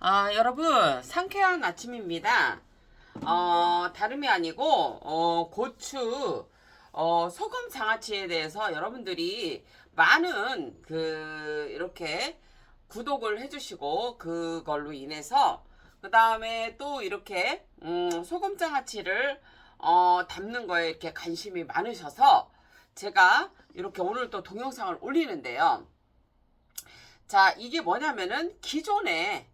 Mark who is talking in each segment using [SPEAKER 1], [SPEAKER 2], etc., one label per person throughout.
[SPEAKER 1] 아, 여러분, 상쾌한 아침입니다. 어, 다름이 아니고, 어, 고추, 어, 소금 장아찌에 대해서 여러분들이 많은, 그, 이렇게 구독을 해주시고, 그걸로 인해서, 그 다음에 또 이렇게, 음, 소금 장아찌를, 어, 담는 거에 이렇게 관심이 많으셔서, 제가 이렇게 오늘 또 동영상을 올리는데요. 자, 이게 뭐냐면은 기존에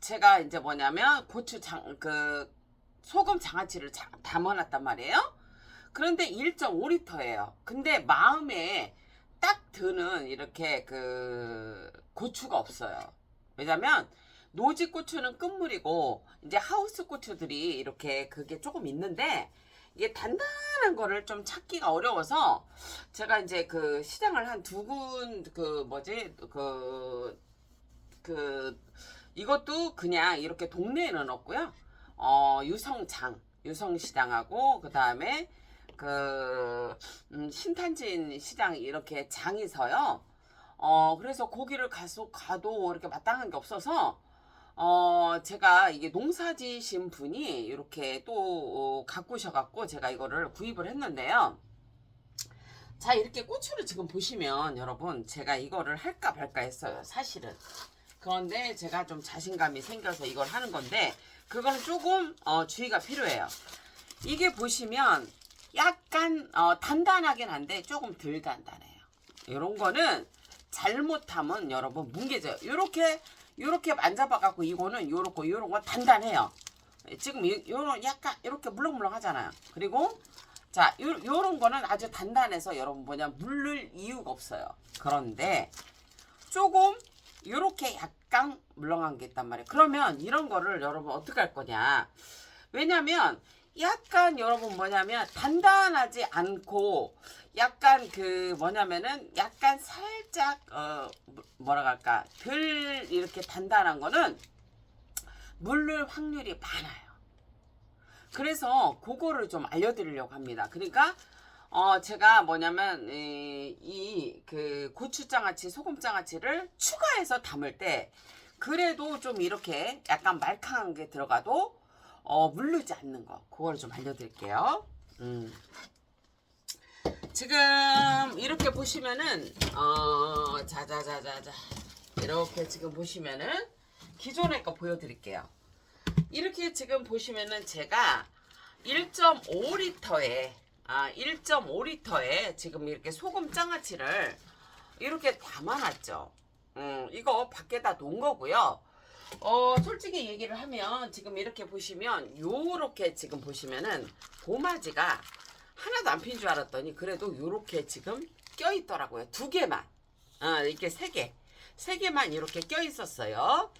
[SPEAKER 1] 제가 이제 뭐냐면 고추장 그 소금 장아찌를 자- 담아놨단 말이에요. 그런데 1.5리터예요. 근데 마음에 딱 드는 이렇게 그 고추가 없어요. 왜냐면 노지 고추는 끝물이고 이제 하우스 고추들이 이렇게 그게 조금 있는데 이게 단단한 거를 좀 찾기가 어려워서 제가 이제 그 시장을 한 두 군 그 뭐지 그그 이것도 그냥 이렇게 동네에는 없고요. 어 유성장 유성시장하고 그 다음에 그 음, 신탄진 시장 이렇게 장이 서요. 어 그래서 고기를 가서 가도 이렇게 마땅한 게 없어서 어 제가 이게 농사지신 분이 이렇게 또 어, 갖고 오셔갖고 제가 이거를 구입을 했는데요. 자 이렇게 고추를 지금 보시면 여러분 제가 이거를 할까 말까 했어요 사실은 그런데 제가 좀 자신감이 생겨서 이걸 하는 건데 그거는 조금 어, 주의가 필요해요. 이게 보시면 약간 어, 단단하긴 한데 조금 덜 단단해요. 이런 거는 잘못하면 여러분 뭉개져요. 요렇게 요렇게 만져봐 갖고 이거는 요렇고 요런 건 단단해요. 지금 요- 요런 약간 이렇게 물렁물렁 하잖아요. 그리고 자, 요, 요런 거는 아주 단단해서 여러분 뭐냐, 물을 이유가 없어요. 그런데 조금 요렇게 약간 물렁한 게 있단 말이에요. 그러면 이런 거를 여러분 어떻게 할 거냐. 왜냐면 약간 여러분 뭐냐면 단단하지 않고 약간 그 뭐냐면은 약간 살짝 어 뭐라 할까 덜 이렇게 단단한 거는 물을 확률이 많아요. 그래서 그거를 좀 알려드리려고 합니다. 그러니까 어 제가 뭐냐면 이 그 고추장아찌, 소금장아찌를 추가해서 담을 때 그래도 좀 이렇게 약간 말캉한 게 들어가도 어 물르지 않는 거 그걸 좀 알려드릴게요. 음. 지금 이렇게 보시면은 어 자자자자자 이렇게 지금 보시면은 기존의 거 보여드릴게요. 이렇게 지금 보시면은 제가 1.5리터에 아 1.5리터에 지금 이렇게 소금 장아찌를 이렇게 담아놨죠. 음 이거 밖에다 놓은 거고요. 어 솔직히 얘기를 하면 지금 이렇게 보시면 요렇게 지금 보시면은 고마지가 하나도 안 핀 줄 알았더니 그래도 요렇게 지금 껴 있더라고요. 두 개만. 아 이렇게 세 개. 세 개만 이렇게 껴 있었어요.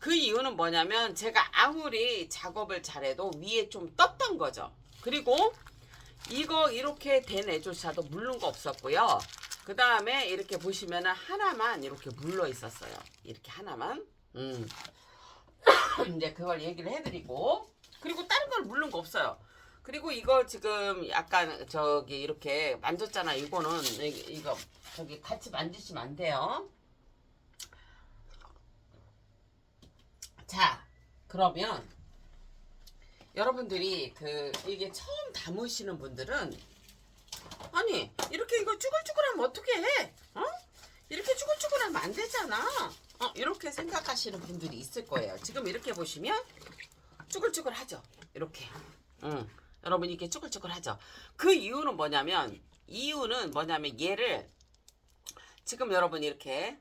[SPEAKER 1] 그 이유는 뭐냐면 제가 아무리 작업을 잘해도 위에 좀 떴던 거죠. 그리고 이거 이렇게 된 애조차도 물른 거 없었고요. 그 다음에 이렇게 보시면은 하나만 이렇게 물러 있었어요. 이렇게 하나만. 음. 이제 그걸 얘기를 해드리고 그리고 다른 걸 물른 거 없어요. 그리고 이거 지금 약간 저기 이렇게 만졌잖아. 이거는 이- 이거 저기 같이 만지시면 안 돼요. 자, 그러면 여러분들이 그 이게 처음 담으시는 분들은 아니 이렇게 이거 쭈글쭈글하면 어떻게 해? 어? 이렇게 쭈글쭈글하면 안 되잖아. 어 이렇게 생각하시는 분들이 있을 거예요. 지금 이렇게 보시면 쭈글쭈글하죠. 이렇게. 응. 여러분 이게 쭈글쭈글하죠. 그 이유는 뭐냐면 이유는 뭐냐면 얘를 지금 여러분 이렇게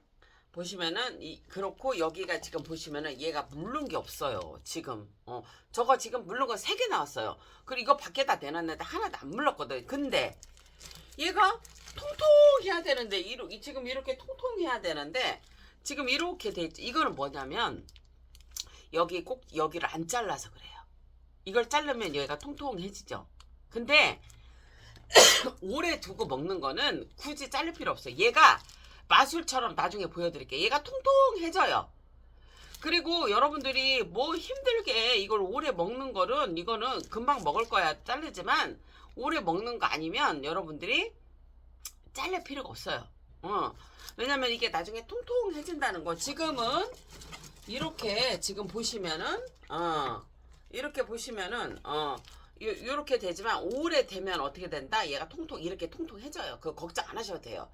[SPEAKER 1] 보시면은 이 그렇고 여기가 지금 보시면은 얘가 물른 게 없어요. 지금 어 저거 지금 물른 거 세 개 나왔어요. 그리고 이거 밖에다 내놨는데 하나도 안 물렀거든. 근데 얘가 통통해야 되는데 이 지금 이렇게 통통해야 되는데 지금 이렇게 돼 있죠. 이거는 뭐냐면 여기 꼭 여기를 안 잘라서 그래요. 이걸 자르면 얘가 통통해지죠. 근데 오래 두고 먹는 거는 굳이 자를 필요 없어요. 얘가 마술처럼 나중에 보여드릴게요. 얘가 통통해져요. 그리고 여러분들이 뭐 힘들게 이걸 오래 먹는 거는 이거는 금방 먹을 거야 자르지만 오래 먹는 거 아니면 여러분들이 잘릴 필요가 없어요. 어. 왜냐면 이게 나중에 통통해진다는 거 지금은 이렇게 지금 보시면은 어 이렇게 보시면은 어 요, 요렇게 되지만 오래 되면 어떻게 된다? 얘가 통통 이렇게 통통해져요. 그 걱정 안 하셔도 돼요.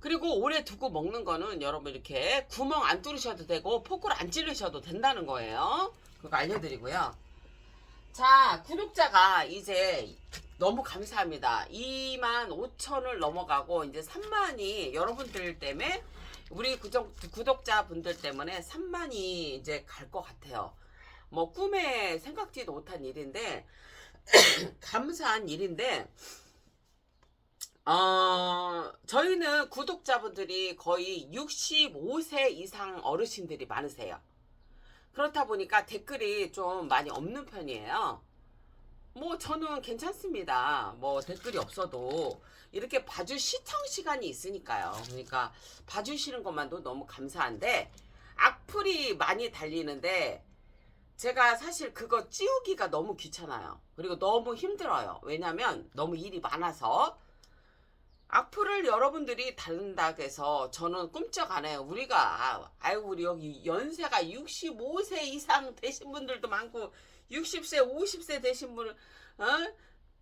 [SPEAKER 1] 그리고 오래 두고 먹는 거는 여러분 이렇게 구멍 안 뚫으셔도 되고 포크를 안 찌르셔도 된다는 거예요. 그거 알려드리고요. 자 구독자가 이제 너무 감사합니다. 2만 5천을 넘어가고 이제 3만이 여러분들 때문에 우리 구독, 구독자분들 때문에 3만이 이제 갈 것 같아요. 뭐 꿈에 생각지도 못한 일인데 감사한 일인데 어 저희는 구독자분들이 거의 65세 이상 어르신들이 많으세요. 그렇다 보니까 댓글이 좀 많이 없는 편이에요. 뭐 저는 괜찮습니다. 뭐 댓글이 없어도 이렇게 봐주 시청 시간이 있으니까요. 그러니까 봐주시는 것만도 너무 감사한데 악플이 많이 달리는데 제가 사실 그거 찌우기가 너무 귀찮아요. 그리고 너무 힘들어요. 왜냐면 너무 일이 많아서 악플을 여러분들이 달린다고 해서 저는 꿈쩍 안 해요. 우리가 아이고 우리 여기 연세가 65세 이상 되신 분들도 많고 60세, 50세 되신 분, 어?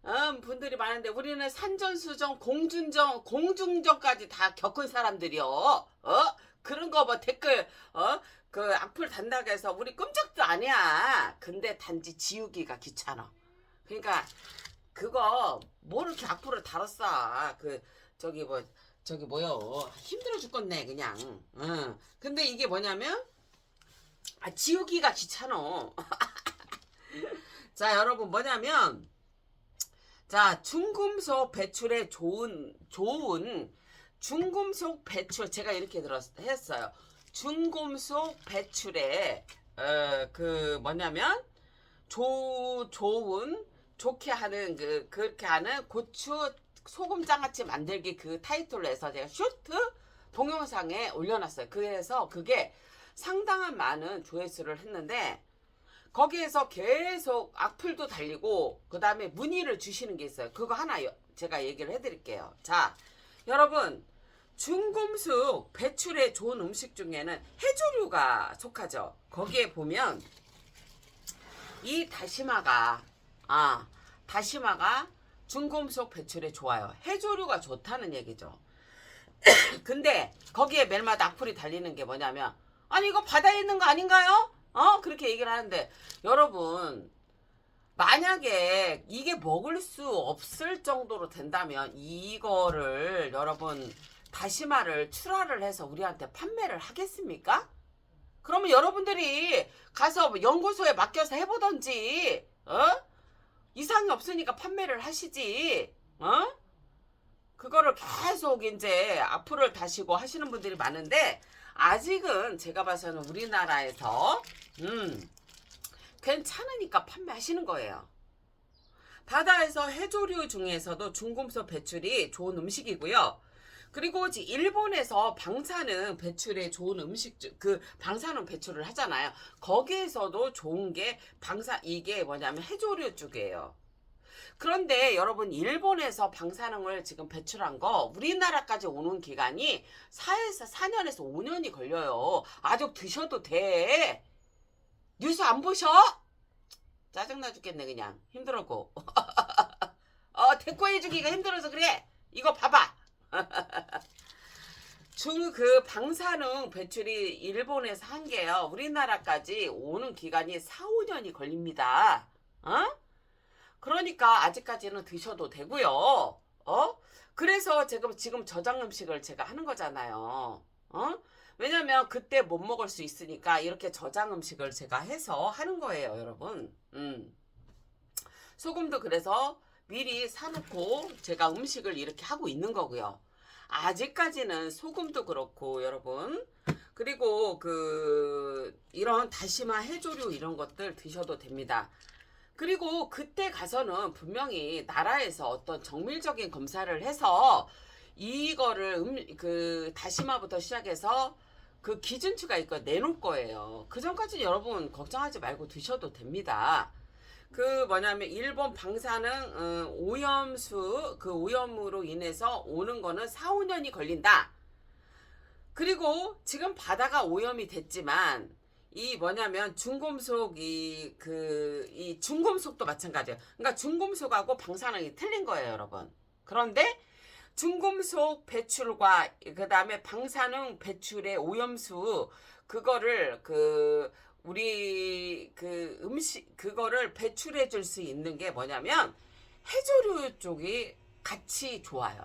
[SPEAKER 1] 어, 분들이 많은데 우리는 산전수전, 공중전, 공중전까지 다 겪은 사람들이요. 어? 그런 거 뭐 댓글, 어? 그 악플 단다고 해서 우리 끔찍도 아니야. 근데 단지 지우기가 귀찮아. 그러니까 그거 뭐 이렇게 악플을 달았어. 그 저기 뭐 저기 뭐요 힘들어 죽겠네 그냥. 응. 근데 이게 뭐냐면 아 지우기가 귀찮어. 자 여러분 뭐냐면 자 중금속 배출에 좋은 좋은 중금속 배출 제가 이렇게 들었 했어요. 중금속 배출에 어, 그 뭐냐면 조 좋은 좋게 하는 그 그렇게 하는 고추 소금 장아찌 만들기 그 타이틀로 해서 제가 쇼트 동영상에 올려놨어요. 그래서 그게 상당한 많은 조회수를 했는데 거기에서 계속 악플도 달리고 그 다음에 문의를 주시는 게 있어요. 그거 하나 여- 제가 얘기를 해드릴게요. 자, 여러분 중금속 배출에 좋은 음식 중에는 해조류가 속하죠. 거기에 보면 이 다시마가 아 다시마가 중금속 배출에 좋아요. 해조류가 좋다는 얘기죠. 근데 거기에 멜마다 악플이 달리는 게 뭐냐면 아니 이거 바다에 있는 거 아닌가요? 어 그렇게 얘기를 하는데 여러분 만약에 이게 먹을 수 없을 정도로 된다면 이거를 여러분 다시마를 출하를 해서 우리한테 판매를 하겠습니까? 그러면 여러분들이 가서 연구소에 맡겨서 해보던지 어? 이상이 없으니까 판매를 하시지 어? 그거를 계속 이제 앞으로 다시고 하시는 분들이 많은데 아직은 제가 봐서는 우리나라에서 음 괜찮으니까 판매하시는 거예요. 바다에서 해조류 중에서도 중금속 배출이 좋은 음식이고요. 그리고 일본에서 방사능 배출에 좋은 음식 중- 그 방사능 배출을 하잖아요. 거기에서도 좋은 게 방사 이게 뭐냐면 해조류 쪽이에요. 그런데 여러분 일본에서 방사능을 지금 배출한 거 우리나라까지 오는 기간이 4에서 4년에서 5년이 걸려요. 아직 드셔도 돼. 뉴스 안 보셔? 짜증나 죽겠네 그냥 힘들었고 어 대꾸해 주기가 힘들어서 그래 이거 봐봐 중 그 방사능 배출이 일본에서 한 게요 우리나라까지 오는 기간이 4, 5년이 걸립니다 어? 그러니까 아직까지는 드셔도 되고요 어? 그래서 지금 지금 저장 음식을 제가 하는 거잖아요 어? 왜냐면 그때 못 먹을 수 있으니까 이렇게 저장 음식을 제가 해서 하는 거예요, 여러분. 음. 소금도 그래서 미리 사놓고 제가 음식을 이렇게 하고 있는 거고요. 아직까지는 소금도 그렇고, 여러분. 그리고 그, 이런 다시마 해조류 이런 것들 드셔도 됩니다. 그리고 그때 가서는 분명히 나라에서 어떤 정밀적인 검사를 해서 이거를 음, 그 다시마부터 시작해서 그 기준치가 있고 내놓을 거예요. 그 전까지 여러분 걱정하지 말고 드셔도 됩니다. 그 뭐냐면 일본 방사능 어, 오염수 그 오염으로 인해서 오는 거는 4, 5년이 걸린다. 그리고 지금 바다가 오염이 됐지만 이 뭐냐면 중금속 이그 이 중금속도 마찬가지예요. 그러니까 중금속하고 방사능이 틀린 거예요, 여러분. 그런데 중금속 배출과 그다음에 방사능 배출의 오염수 그거를 그 우리 그 음식 그거를 배출해 줄 수 있는 게 뭐냐면 해조류 쪽이 같이 좋아요.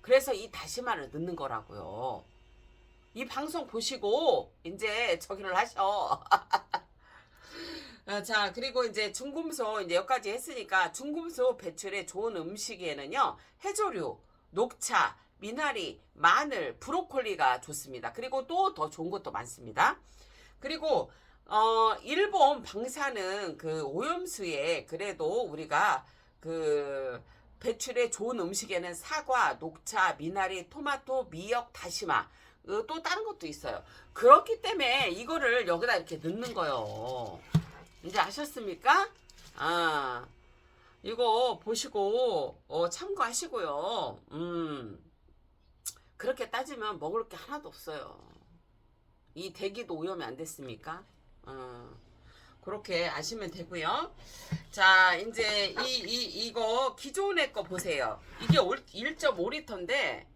[SPEAKER 1] 그래서 이 다시마를 넣는 거라고요. 이 방송 보시고 이제 저기를 하셔. 어, 자, 그리고 이제 중금속 이제 여기까지 했으니까 중금속 배출에 좋은 음식에는요. 해조류, 녹차, 미나리, 마늘, 브로콜리가 좋습니다. 그리고 또 더 좋은 것도 많습니다. 그리고 어 일본 방사능 그 오염수에 그래도 우리가 그 배출에 좋은 음식에는 사과, 녹차, 미나리, 토마토, 미역, 다시마 어, 또 다른 것도 있어요. 그렇기 때문에 이거를 여기다 이렇게 넣는 거예요. 이제 아셨습니까? 아 이거 보시고 어, 참고하시고요. 음 그렇게 따지면 먹을 게 하나도 없어요. 이 대기도 오염이 안 됐습니까? 어, 그렇게 아시면 되고요. 자, 이제 이, 이, 이거 기존의 거 보세요. 이게 1.5리터인데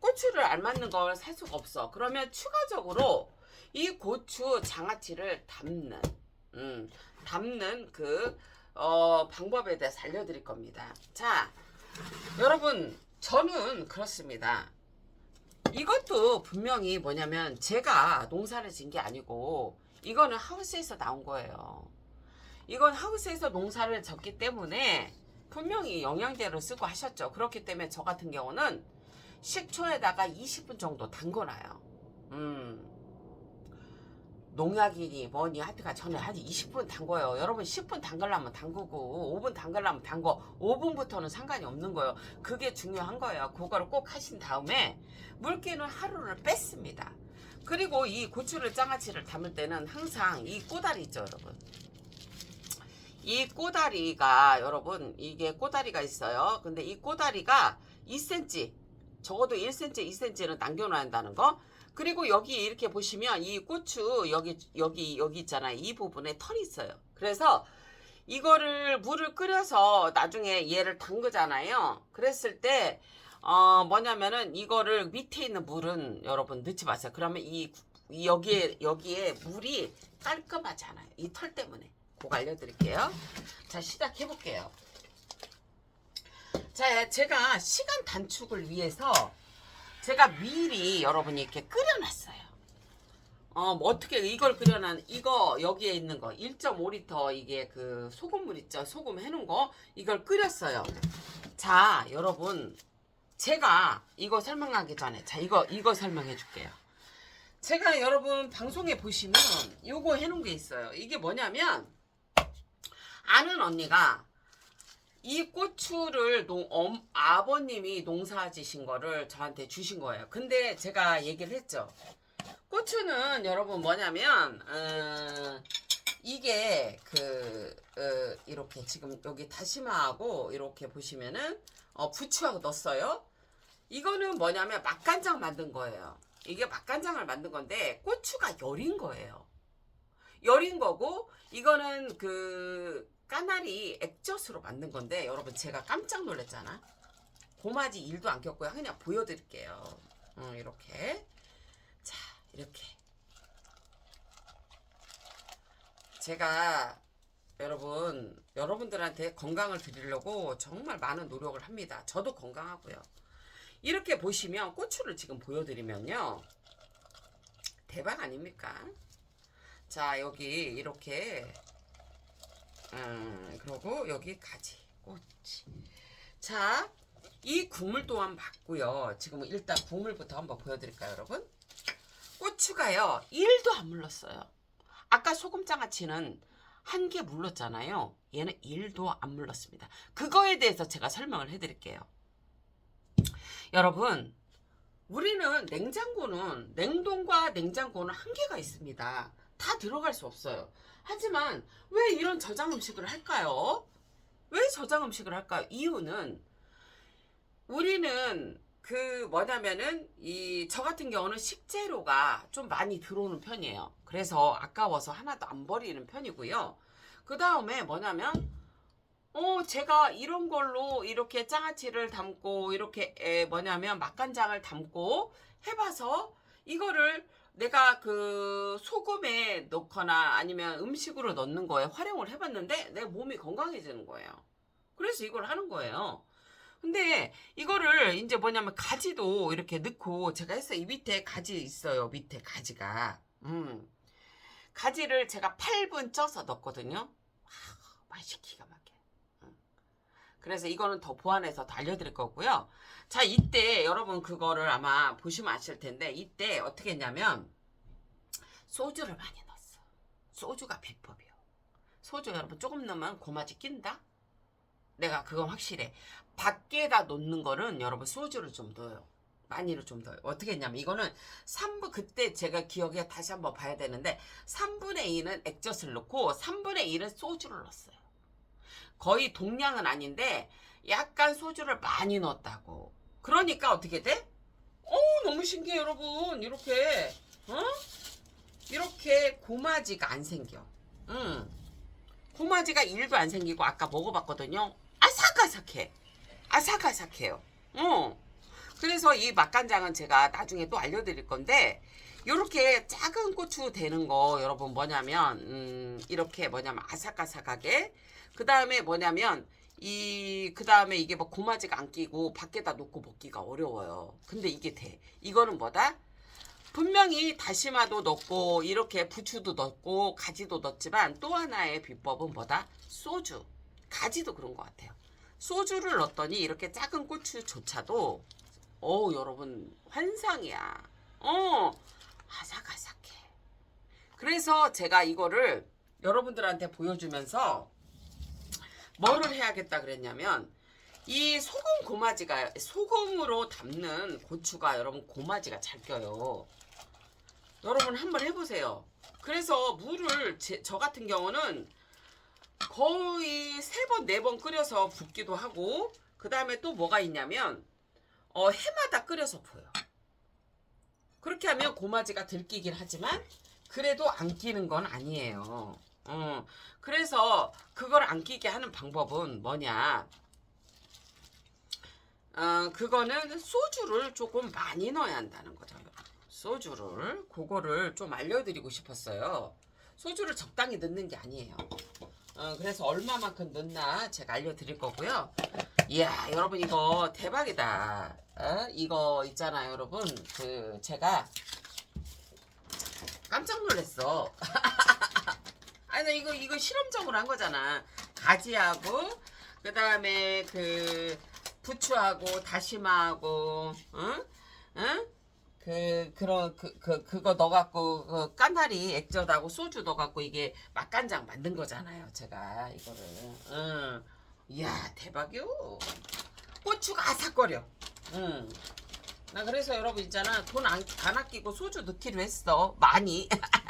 [SPEAKER 1] 고추를 알맞는 걸 살 수가 없어. 그러면 추가적으로 이 고추 장아찌를 담는, 음, 담는 그, 어, 방법에 대해서 알려드릴 겁니다. 자, 여러분, 저는 그렇습니다. 이것도 분명히 뭐냐면 제가 농사를 진 게 아니고 이거는 하우스에서 나온 거예요. 이건 하우스에서 농사를 졌기 때문에 분명히 영양제를 쓰고 하셨죠. 그렇기 때문에 저 같은 경우는 식초에다가 20분 정도 담궈놔요. 음. 농약이니 뭐니 하여튼간 저는 한 20분 담궈요. 여러분 10분 담글라면 담그고 5분 담글라면 담궈 5분부터는 상관이 없는 거예요. 그게 중요한 거예요. 그거를 꼭 하신 다음에 물기는 하루를 뺐습니다. 그리고 이 고추를 장아찌를 담을 때는 항상 이 꼬다리 있죠, 여러분. 이 꼬다리가 여러분 이게 꼬다리가 있어요. 근데 이 꼬다리가 2cm 적어도 1cm, 2cm는 남겨놔야 한다는 거. 그리고 여기 이렇게 보시면 이 고추 여기 여기 여기 있잖아요. 이 부분에 털이 있어요. 그래서 이거를 물을 끓여서 나중에 얘를 담그잖아요. 그랬을 때 어, 뭐냐면은 이거를 밑에 있는 물은 여러분 넣지 마세요. 그러면 이, 이 여기에 여기에 물이 깔끔하지 않아요. 이 털 때문에. 그거 알려드릴게요. 자 시작해 볼게요. 자 제가 시간 단축을 위해서 제가 미리 여러분이 이렇게 끓여놨어요. 어, 뭐 어떻게 이걸 끓여놨, 이거 여기에 있는 거, 1.5리터 이게 그 소금물 있죠? 소금 해놓은 거, 이걸 끓였어요. 자, 여러분, 제가 이거 설명하기 전에, 자, 이거, 이거 설명해 줄게요. 제가 여러분 방송에 보시면 요거 해놓은 게 있어요. 이게 뭐냐면, 아는 언니가 이 고추를 농, 엄, 아버님이 농사 지신 거를 저한테 주신 거예요. 근데 제가 얘기를 했죠. 고추는 여러분 뭐냐면, 어, 이게 그, 어, 이렇게 지금 여기 다시마하고 이렇게 보시면은, 어, 부추하고 넣었어요. 이거는 뭐냐면 맛간장 만든 거예요. 이게 맛간장을 만든 건데, 고추가 열인 거예요. 열인 거고, 이거는 그, 까나리 액젓으로 만든 건데 여러분 제가 깜짝 놀랐잖아. 고마지 일도 안 꼈고요. 그냥 보여드릴게요. 어, 이렇게 자 이렇게 제가 여러분 여러분들한테 건강을 드리려고 정말 많은 노력을 합니다. 저도 건강하고요. 이렇게 보시면 고추를 지금 보여드리면요 대박 아닙니까? 자 여기 이렇게 음, 그리고 여기 가지, 꼬치. 자, 이 국물 또한 맞고요. 지금 일단 국물부터 한번 보여드릴까요, 여러분? 고추가요, 1도 안 물렀어요. 아까 소금장아찌는 한 개 물렀잖아요. 얘는 1도 안 물렀습니다. 그거에 대해서 제가 설명을 해드릴게요. 여러분, 우리는 냉장고는, 냉동과 냉장고는 한계가 있습니다. 다 들어갈 수 없어요. 하지만 왜 이런 저장 음식을 할까요? 왜 저장 음식을 할까요? 이유는 우리는 그 뭐냐면은 이 저 같은 경우는 식재료가 좀 많이 들어오는 편이에요. 그래서 아까워서 하나도 안 버리는 편이고요. 그 다음에 뭐냐면 어 제가 이런 걸로 이렇게 장아찌를 담고 이렇게 에, 뭐냐면 맛간장을 담고 해봐서 이거를 내가 그 소금에 넣거나 아니면 음식으로 넣는 거에 활용을 해봤는데 내 몸이 건강해지는 거예요. 그래서 이걸 하는 거예요. 근데 이거를 이제 뭐냐면 가지도 이렇게 넣고 제가 했어요. 이 밑에 가지 있어요. 밑에 가지가. 음. 가지를 제가 8분 쪄서 넣었거든요. 아, 맛이 기가. 그래서 이거는 더 보완해서 더 알려드릴 거고요. 자, 이때 여러분 그거를 아마 보시면 아실 텐데 이때 어떻게 했냐면 소주를 많이 넣었어. 소주가 비법이요. 소주 여러분 조금 넣으면 고마지 낀다? 내가 그건 확실해. 밖에다 놓는 거는 여러분 소주를 좀 넣어요. 많이를 좀 넣어요. 어떻게 했냐면 이거는 3분 그때 제가 기억에 다시 한번 봐야 되는데 3분의 2는 액젓을 넣고 3분의 1은 소주를 넣었어요. 거의 동량은 아닌데 약간 소주를 많이 넣었다고. 그러니까 어떻게 돼? 어 너무 신기해 여러분. 이렇게 어? 이렇게 고마지가 안 생겨. 응. 고마지가 1도 안 생기고 아까 먹어봤거든요. 아삭아삭해. 아삭아삭해요. 어. 그래서 이 맛간장은 제가 나중에 또 알려드릴 건데 이렇게 작은 고추 되는 거 여러분 뭐냐면 음, 이렇게 뭐냐면 아삭아삭하게 그 다음에 뭐냐면 이 그 다음에 이게 뭐 고마지가 안 끼고 밖에다 놓고 먹기가 어려워요. 근데 이게 돼. 이거는 뭐다? 분명히 다시마도 넣고 이렇게 부추도 넣고 가지도 넣었지만 또 하나의 비법은 뭐다? 소주. 가지도 그런 것 같아요. 소주를 넣었더니 이렇게 작은 고추조차도 어 여러분 환상이야. 어 아삭아삭해. 그래서 제가 이거를 여러분들한테 보여주면서 뭐를 해야겠다 그랬냐면 이 소금 고마지가 소금으로 담는 고추가 여러분 고마지가 잘 껴요. 여러분 한번 해보세요. 그래서 물을 제, 저 같은 경우는 거의 세 번 네 번 끓여서 붓기도 하고 그 다음에 또 뭐가 있냐면 어, 해마다 끓여서 부어요. 그렇게 하면 고마지가 들끼긴 하지만 그래도 안 끼는 건 아니에요. 어, 그래서 그걸 안 끼게 하는 방법은 뭐냐? 어, 그거는 소주를 조금 많이 넣어야 한다는 거죠. 소주를 그거를 좀 알려드리고 싶었어요. 소주를 적당히 넣는 게 아니에요. 어, 그래서 얼마만큼 넣나 제가 알려드릴 거고요. 이야 여러분 이거 대박이다. 어? 이거 있잖아요 여러분 그 제가 깜짝 놀랐어. 아니 나 이거 이거 실험적으로 한 거잖아. 가지하고 그 다음에 그 부추하고 다시마하고 응? 응? 그 그런 그, 그 그거 넣어 갖고 그 까나리 액젓하고 소주 넣어 갖고 이게 맛간장 만든 거잖아요. 제가 이거를. 응. 이야 대박이요. 고추가 아삭거려. 응. 나 그래서 여러분 있잖아 돈 안 안 아끼고 소주 넣기로 했어 많이.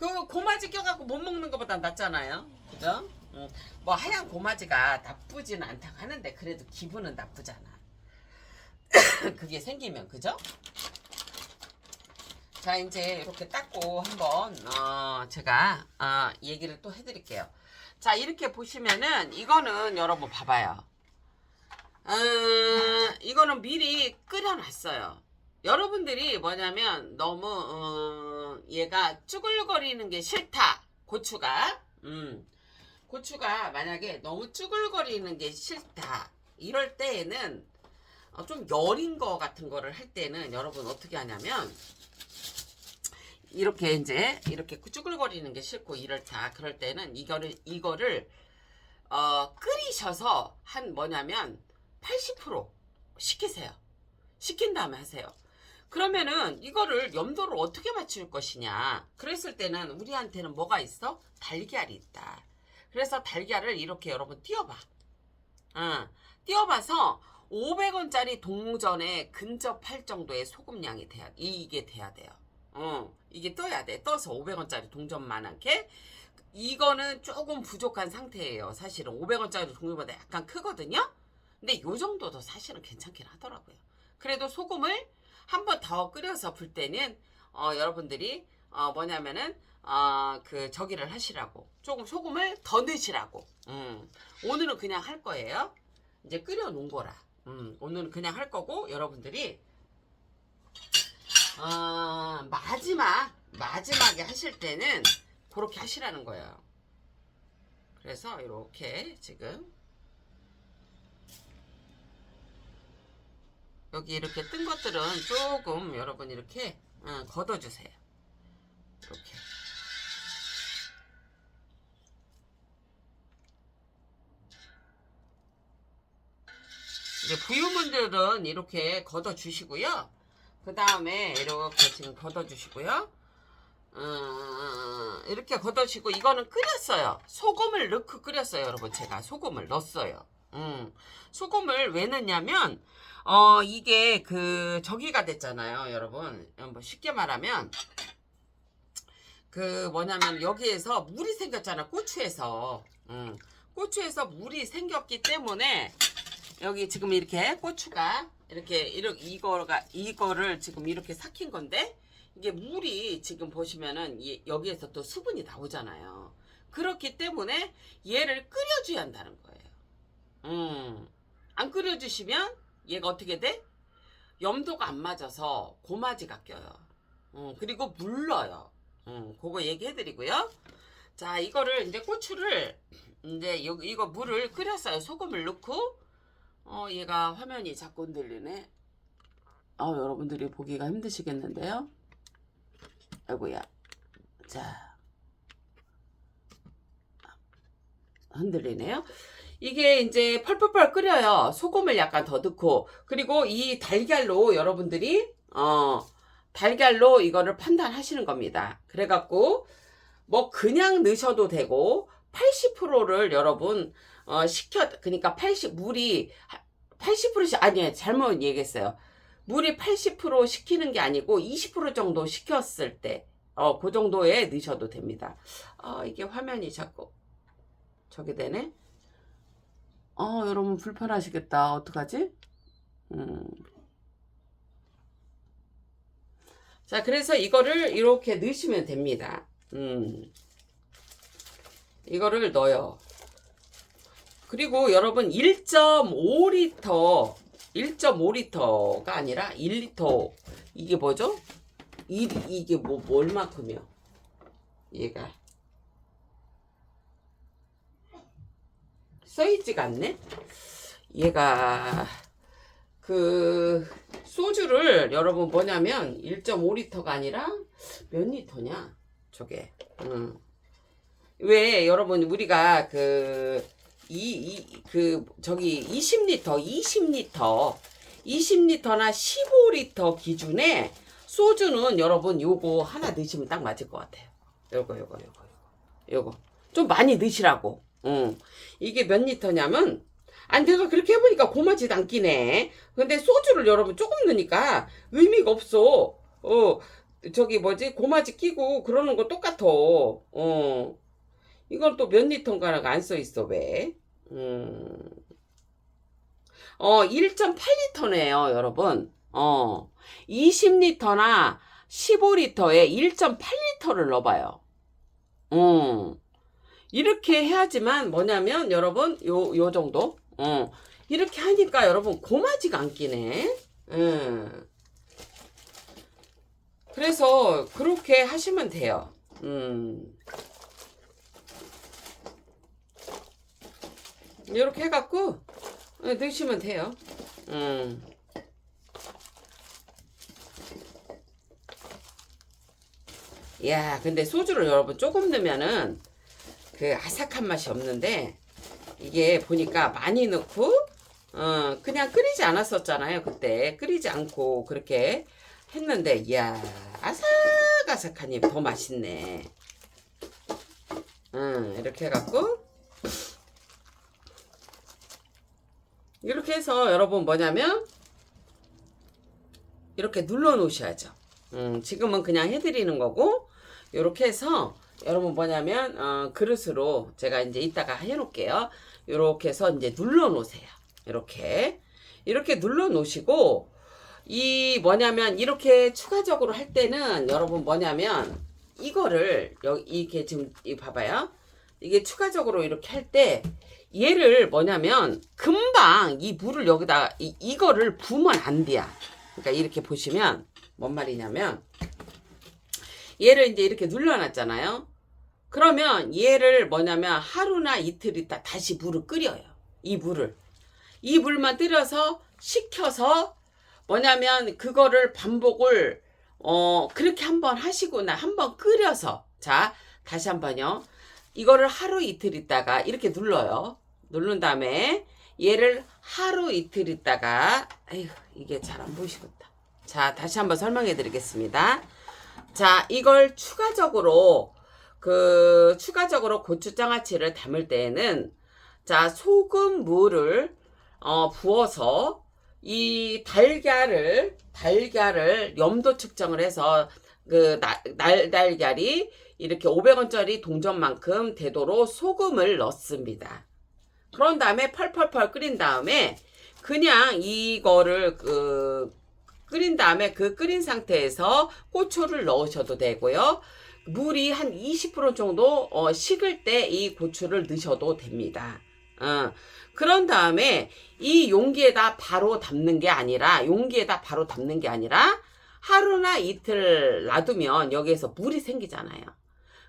[SPEAKER 1] 그 고마지 껴갖고 못 먹는 것보다 낫잖아요. 그죠? 응. 뭐 하얀 고마지가 나쁘지는 않다고 하는데 그래도 기분은 나쁘잖아. 그게 생기면 그죠? 자 이제 이렇게 닦고 한번 어, 제가 어, 얘기를 또 해드릴게요. 자 이렇게 보시면은 이거는 여러분 봐봐요. 어, 이거는 미리 끓여놨어요. 여러분들이 뭐냐면 너무 어, 얘가 쭈글거리는 게 싫다. 고추가 음, 고추가 만약에 너무 쭈글거리는 게 싫다. 이럴 때에는 어, 좀 여린 거 같은 거를 할 때는 여러분 어떻게 하냐면 이렇게 이제 이렇게 쭈글거리는 게 싫고 이렇다 그럴 때는 이거를 이거를 어 끓이셔서 한 뭐냐면 80% 식히세요. 식힌 다음에 하세요. 그러면은 이거를 염도를 어떻게 맞출 것이냐. 그랬을 때는 우리한테는 뭐가 있어? 달걀이 있다. 그래서 달걀을 이렇게 여러분 띄워봐. 어, 띄워봐서 500원짜리 동전에 근접할 정도의 소금량이 돼야 이게 돼야 돼요. 어, 이게 떠야 돼. 떠서 500원짜리 동전만하게 이거는 조금 부족한 상태예요. 사실은 500원짜리 동전보다 약간 크거든요. 근데 요 정도도 사실은 괜찮긴 하더라고요. 그래도 소금을 한 번 더 끓여서 불 때는 어, 여러분들이 어, 뭐냐면은 어, 그 저기를 하시라고 조금 소금을 더 넣으시라고. 음, 오늘은 그냥 할 거예요. 이제 끓여 놓은 거라. 음, 오늘은 그냥 할 거고 여러분들이 어, 마지막 마지막에 하실 때는 그렇게 하시라는 거예요. 그래서 이렇게 지금 여기 이렇게 뜬 것들은 조금 여러분 이렇게 어, 걷어주세요. 이렇게. 이제 부유분들은 이렇게 걷어주시고요. 그 다음에 이렇게 지금 걷어주시고요. 음, 이렇게 걷어주시고 이거는 끓였어요. 소금을 넣고 끓였어요, 여러분. 제가 소금을 넣었어요. 음, 소금을 왜 넣냐면 어 이게 그 저기가 됐잖아요, 여러분. 뭐 쉽게 말하면 그 뭐냐면 여기에서 물이 생겼잖아, 고추에서. 음, 고추에서 물이 생겼기 때문에 여기 지금 이렇게 고추가 이렇게 이렇게 이거가 이거를 지금 이렇게 삭힌 건데 이게 물이 지금 보시면은 이- 여기에서 또 수분이 나오잖아요. 그렇기 때문에 얘를 끓여줘야 한다는 거예요. 음, 안 끓여주시면 얘가 어떻게 돼? 염도가 안 맞아서 고마지가 껴요. 음, 그리고 물러요. 음, 그거 얘기해드리고요. 자, 이거를 이제 고추를 이제 요, 이거 물을 끓였어요. 소금을 넣고 어, 얘가 화면이 자꾸 흔들리네. 어, 여러분들이 보기가 힘드시겠는데요. 아이고야. 자. 흔들리네요. 이게 이제 펄펄펄 끓여요. 소금을 약간 더 넣고. 그리고 이 달걀로 여러분들이, 어, 달걀로 이거를 판단하시는 겁니다. 그래갖고, 뭐, 그냥 넣으셔도 되고, 80%를 여러분, 어, 식혀, 그러니까 80, 물이, 80%씩, 아니, 잘못 얘기했어요. 물이 80% 식히는 게 아니고 20% 정도 식혔을 때, 어, 그 정도에 넣으셔도 됩니다. 아, 이게 화면이 자꾸, 저기 되네? 어, 여러분 불편하시겠다. 어떡하지? 음. 자, 그래서 이거를 이렇게 넣으시면 됩니다. 음. 이거를 넣어요. 그리고 여러분 1.5리터 1.5리터가 아니라 1리터 이게 뭐죠? 이, 이게 뭐 얼마큼이요? 얘가 써있지가 않네? 얘가 그 소주를 여러분 뭐냐면 1.5리터가 아니라 몇 리터냐? 저게 음. 왜 여러분 우리가 그 이, 이, 그, 저기, 20리터, 20리터, 20리터나 15리터 기준에 소주는 여러분 요거 하나 넣으시면 딱 맞을 것 같아요. 요거, 요거, 요거, 요거. 요거. 좀 많이 넣으시라고. 응. 이게 몇 리터냐면, 아니, 내가 그렇게 해보니까 고마지도 않기네. 근데 소주를 여러분 조금 넣으니까 의미가 없어. 어, 저기 뭐지, 고마지 끼고 그러는 거 똑같아. 어. 이건 또 몇 리터인가가 안 써 있어, 왜? 음. 어, 1.8리터네요, 여러분. 어, 20리터나 15리터에 1.8리터를 넣어봐요. 음. 이렇게 해야지만 뭐냐면, 여러분, 요, 요 정도? 어. 이렇게 하니까 여러분, 고마지가 안 끼네. 음. 그래서, 그렇게 하시면 돼요. 음. 이렇게 해갖고 네, 넣으시면 돼요. 음. 야, 근데 소주를 여러분 조금 넣으면은 그 아삭한 맛이 없는데 이게 보니까 많이 넣고 어 그냥 끓이지 않았었잖아요 그때 끓이지 않고 그렇게 했는데 이야 아삭아삭하니 더 맛있네. 음 이렇게 해갖고 이렇게 해서 여러분 뭐냐면 이렇게 눌러 놓으셔야죠. 음, 지금은 그냥 해드리는 거고 이렇게 해서 여러분 뭐냐면 어, 그릇으로 제가 이제 이따가 해놓을게요. 이렇게 해서 이제 눌러 놓으세요. 이렇게 이렇게 눌러 놓으시고 이 뭐냐면 이렇게 추가적으로 할 때는 여러분 뭐냐면 이거를 여기 이렇게 지금 이 봐봐요. 이게 추가적으로 이렇게 할 때 얘를 뭐냐면 금방 이 물을 여기다 이, 이거를 부으면 안 돼요. 그러니까 이렇게 보시면 뭔 말이냐면 얘를 이제 이렇게 눌러놨잖아요. 그러면 얘를 뭐냐면 하루나 이틀 있다 다시 물을 끓여요. 이 물을. 이 물만 끓여서 식혀서 뭐냐면 그거를 반복을 어 그렇게 한번 하시고나 한번 끓여서 자 다시 한번요. 이거를 하루 이틀 있다가 이렇게 눌러요. 누른 다음에 얘를 하루 이틀 있다가 아휴 이게 잘 안 보이시겠다. 자 다시 한번 설명해 드리겠습니다. 자 이걸 추가적으로 그 추가적으로 고추 장아찌를 담을 때에는 자 소금 물을 어 부어서 이 달걀을 달걀을 염도 측정을 해서 그 날 달걀이 이렇게 500원짜리 동전만큼 되도록 소금을 넣습니다. 그런 다음에 펄펄펄 끓인 다음에 그냥 이거를 그 끓인 다음에 그 끓인 상태에서 고추를 넣으셔도 되고요. 물이 한 20% 정도 어, 식을 때 이 고추를 넣으셔도 됩니다. 어, 그런 다음에 이 용기에다 바로 담는 게 아니라 용기에다 바로 담는 게 아니라 하루나 이틀 놔두면 여기에서 물이 생기잖아요.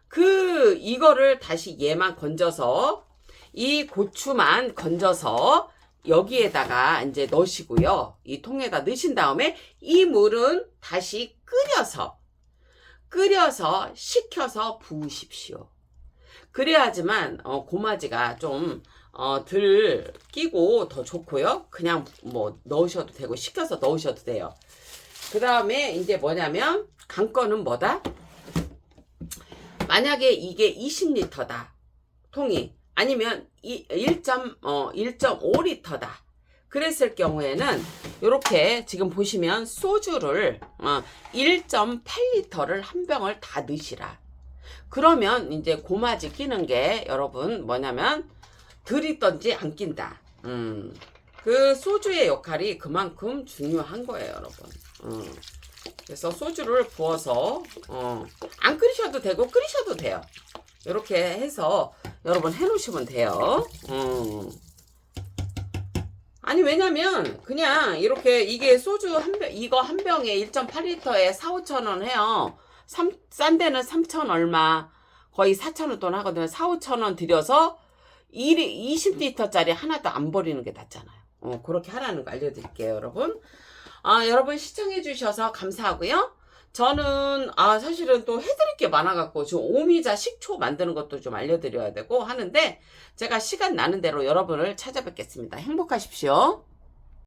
[SPEAKER 1] 그 이거를 다시 얘만 건져서 이 고추만 건져서 여기에다가 이제 넣으시고요. 이 통에다 넣으신 다음에 이 물은 다시 끓여서 끓여서 식혀서 부으십시오. 그래야지만 어, 고마지가 좀 어, 덜 끼고 더 좋고요. 그냥 뭐 넣으셔도 되고 식혀서 넣으셔도 돼요. 그 다음에 이제 뭐냐면 강건은 뭐다? 만약에 이게 20리터다. 통이 아니면 이 1. 어, 1.5리터다. 그랬을 경우에는 이렇게 지금 보시면 소주를 어, 1.8리터를 한 병을 다 넣으시라. 그러면 이제 고마지 끼는 게 여러분 뭐냐면 덜 있던지 안 낀다. 음. 그 소주의 역할이 그만큼 중요한 거예요, 여러분. 음. 그래서 소주를 부어서 어, 안 끓이셔도 되고 끓이셔도 돼요. 이렇게 해서 여러분 해놓으시면 돼요. 음. 아니 왜냐면 그냥 이렇게 이게 소주 한 병 이거 한 병에 1.8리터에 4, 5천 원 해요. 삼, 싼 데는 3천 얼마 거의 4천 원 돈 하거든요. 4, 5천 원 들여서 1이 20리터짜리 하나도 안 버리는 게 낫잖아요. 어, 그렇게 하라는 거 알려드릴게요, 여러분. 아, 여러분 시청해주셔서 감사하고요. 저는 아 사실은 또 해드릴 게 많아갖고 지금 오미자 식초 만드는 것도 좀 알려드려야 되고 하는데 제가 시간 나는 대로 여러분을 찾아뵙겠습니다. 행복하십시오.